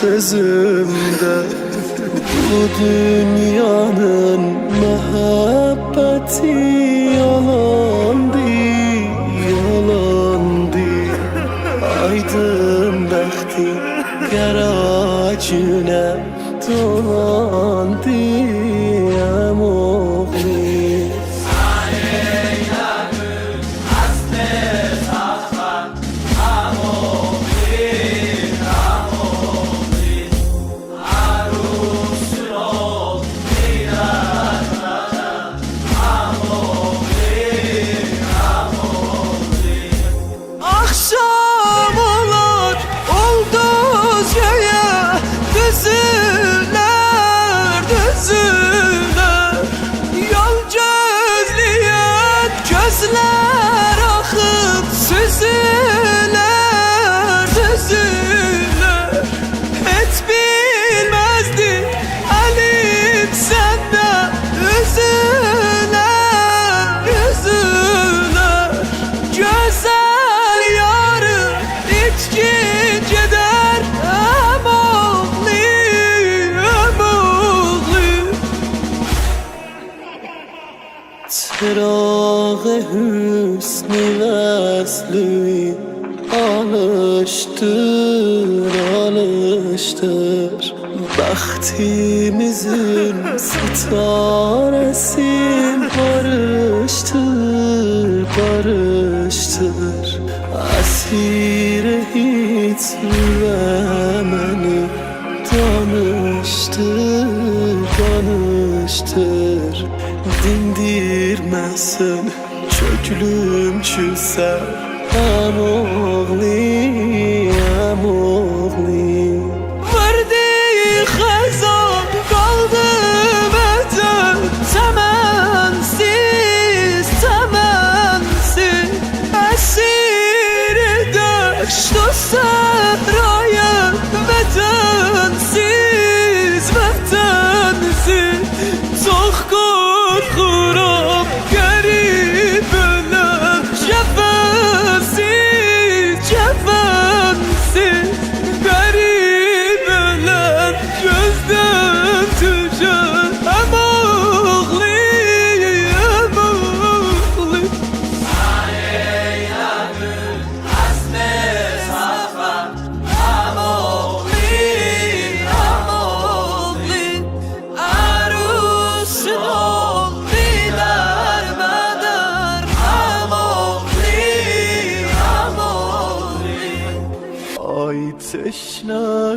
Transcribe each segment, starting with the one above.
sözümde. Bu dünyanın muhabbeti Çırağı hüsnü vesli alıştır, alıştır. Bəxtimizin sitarəsin barışdır, barışdır Əsirə hiç answer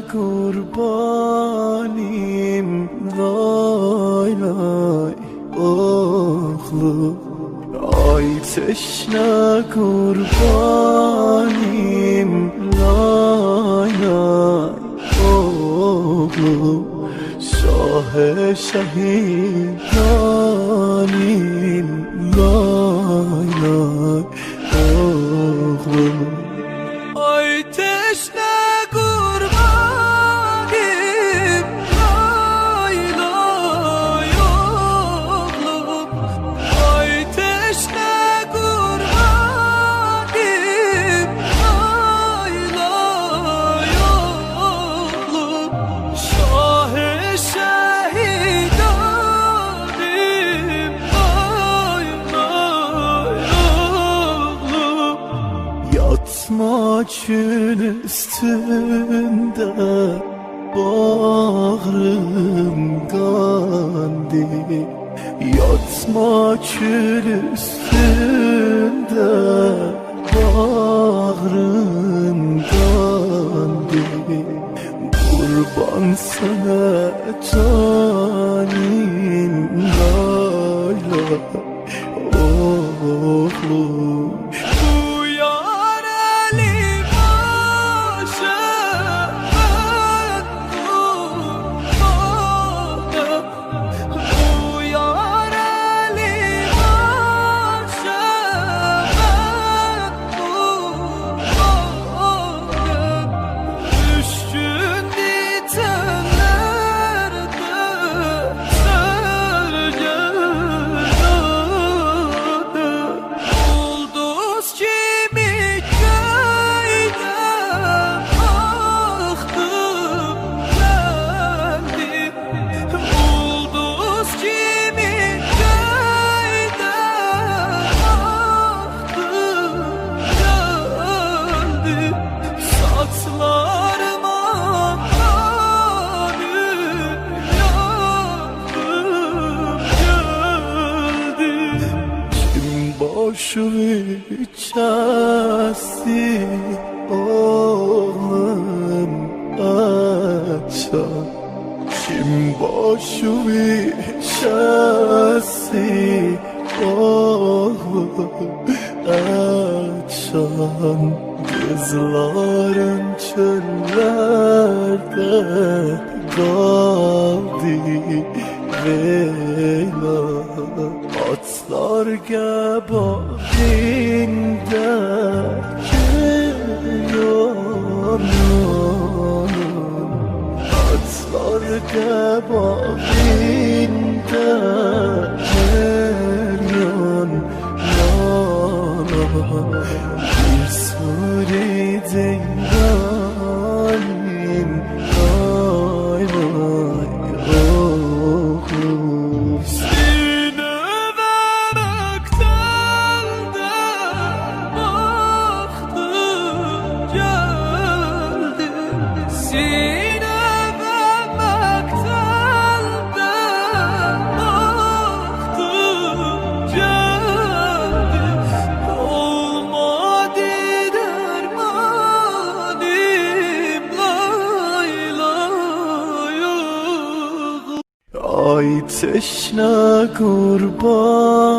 kurbanim Lay lay oğlu. Ay teşne kurbanim Lay lay oğlu. Şahe şehir kanım Gandhi Yatma kül üstünde Bağrım Gandhi Kurban sana canim Layla Oğlum. oświadczasi onem acza. Kim oświadczasi onem açan Kızların çöllerde kaldı Veylan Large bahrinde yürüyorum. Hatlarge bahrinde yürüyorum. Yanıma تشنا kurbanim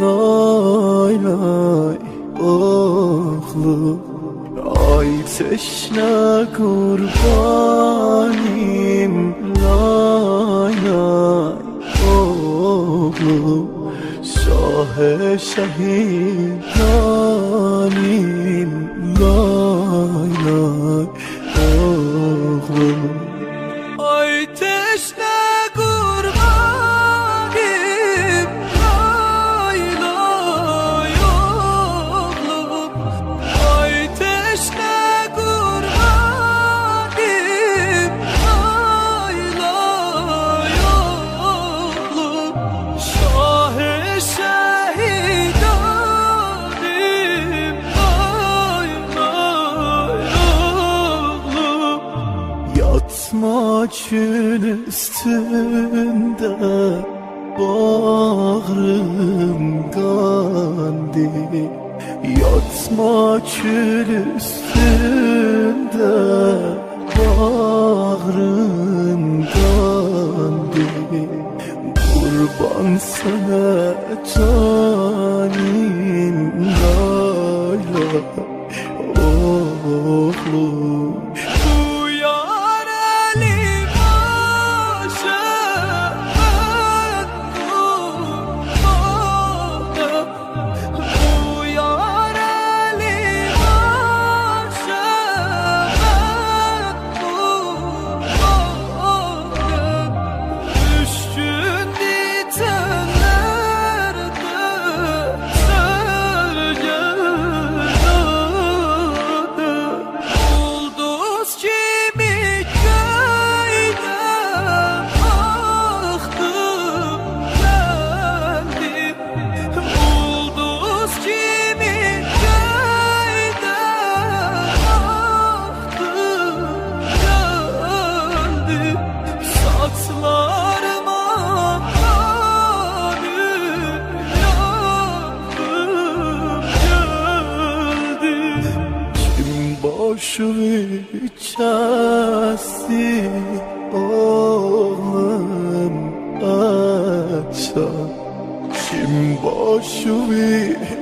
Lay lay oğlu. Ay teşna kurbanim Lay lay oğlu. Şahe şehir Kurban sana canim Lala Oğlum.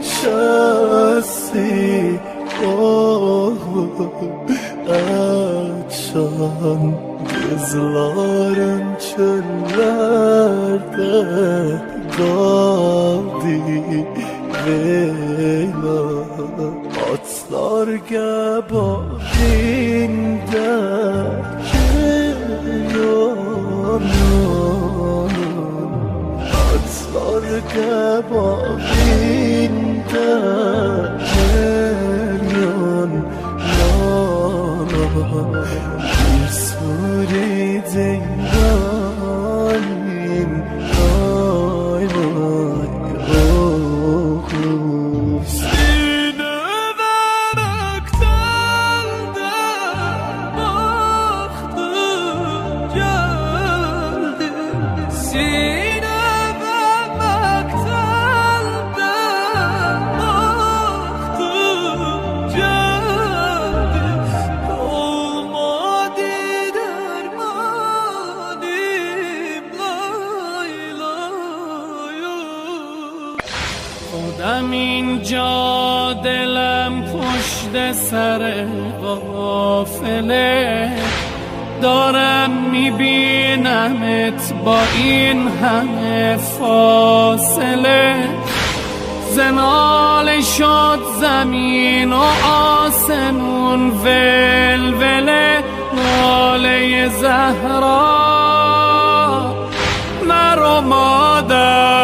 şasi yolu açan Kızların çöllerde daldı vela. Atlar gebarinde yanım Atlar gebarinde Oh. قافله دارم میبینمت با این همه فاصله. زنال شد زمین و آسمون ولوله ناله زهرا. مرا مادر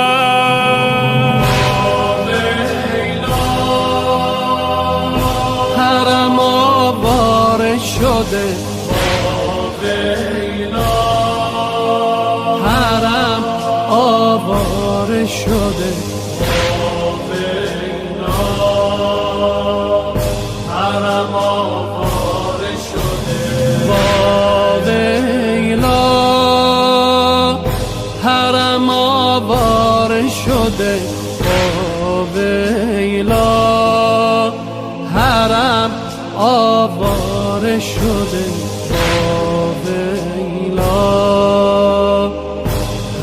شده با ویلا. حرم آواره شده با ویلا.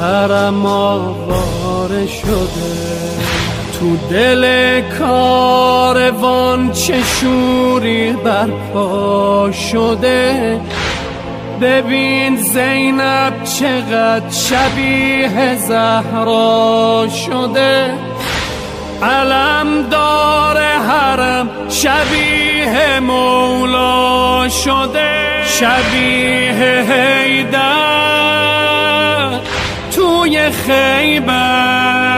حرم آواره شده. تو دل کاروان چه شوری برپا شده؟ ببین زینب چقدر شبیه زهرا شده؟ علم داره حرم شبیه مولا شده. شبیه هیدر توی خیبر.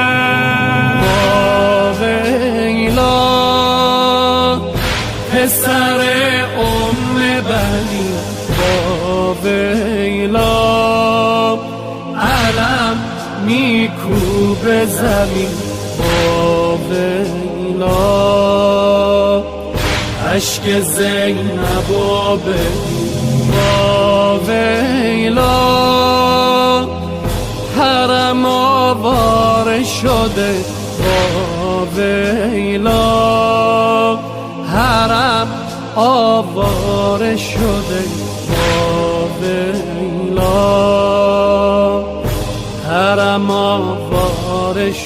زمین با ویلا عشق زینب و با حرم آواره شده با ویلا حرم آواره شده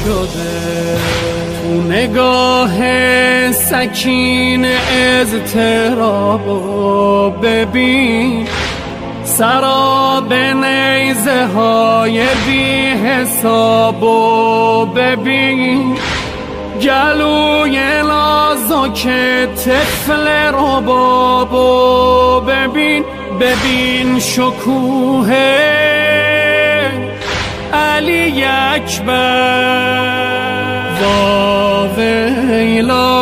شده. تو نگاه سکین از ترابو ببین سراب نیزه های بی حسابو ببین گلوی نازک طفل ربابو ببین ببین شکوه علی اکبر. وا ویلا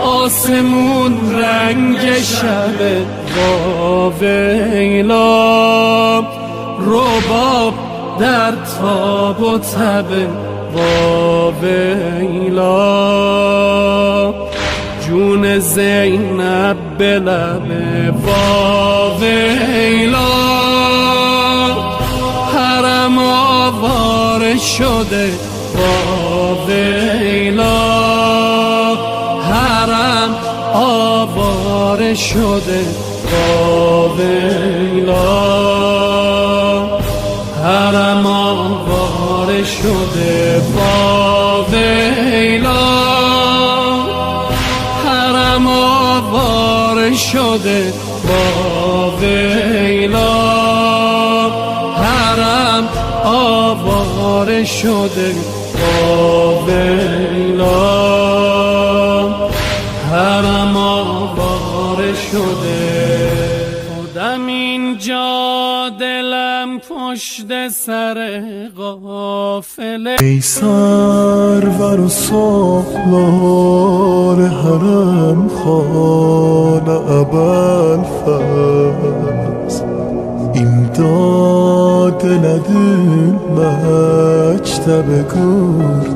آسمون رنگ شبه وا ویلا رباب در تاب و تبه وا ویلا جون زینب به لبه وا ویلا حرم آواره شده با ویلا. حرم آواره شده با ویلا. حرم آواره شده با ویلا. حرم آواره شده شده با ویلا حرم آواره شده. خودم اینجا دلم پشت سر قافله. ای سرور و سالار حرم خان ابل فز امداد ندون مکتب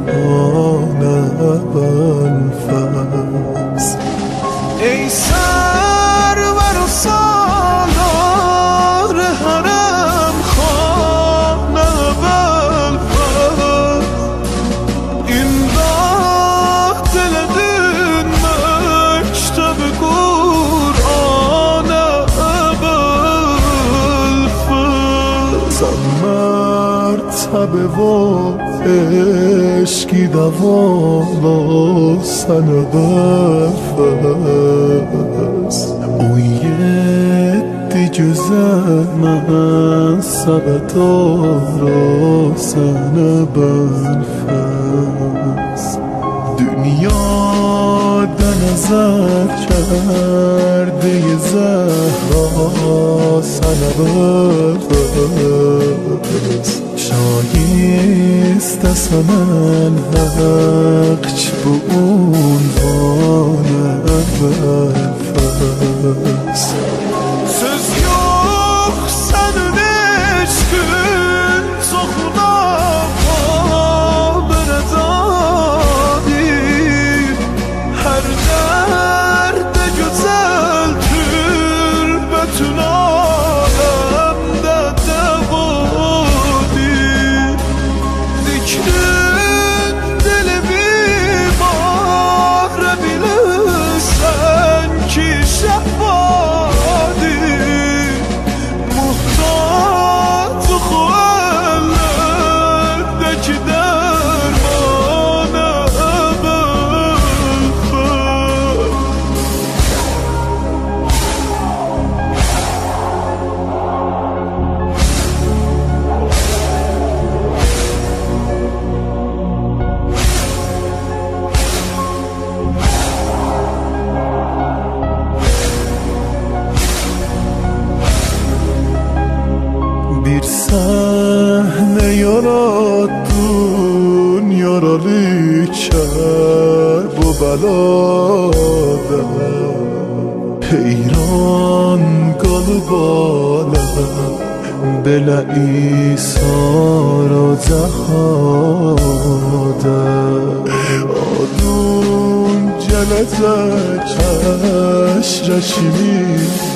قرآن ابل فز ای تبه و عشقی سنه برفست اون یه güzel من سبتارا سنه برفست دنیا نظر کرده زهرا سنه برفست شایست سنن حق چه به عنوان برفست Söz بلا دم پیران گل بالا بلا ایسا را زهاده آدون جلت و چشرشی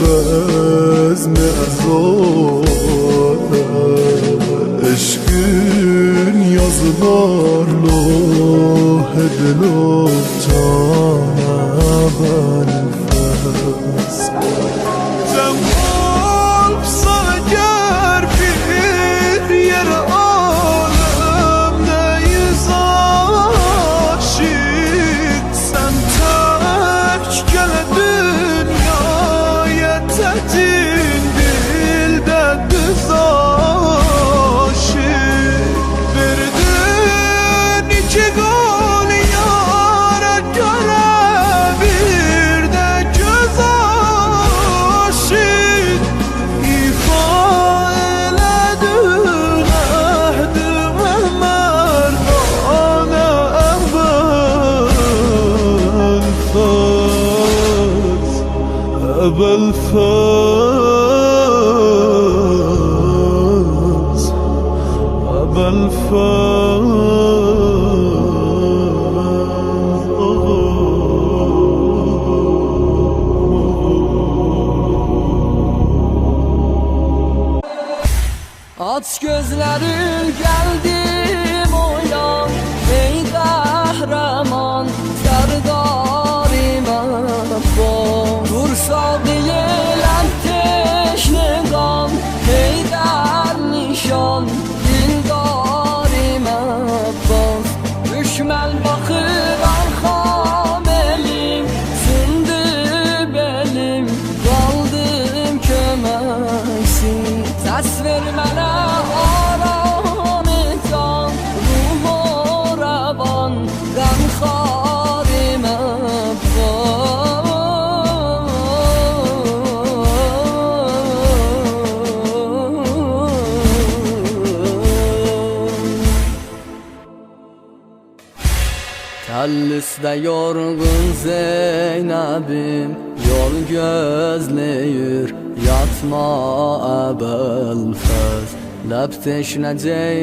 بزم ازاد lo hedelo tanabal Paris'te yorgun Zeynep'im Yol gözleyir yatma əbəl xəz Ləb teşnəcək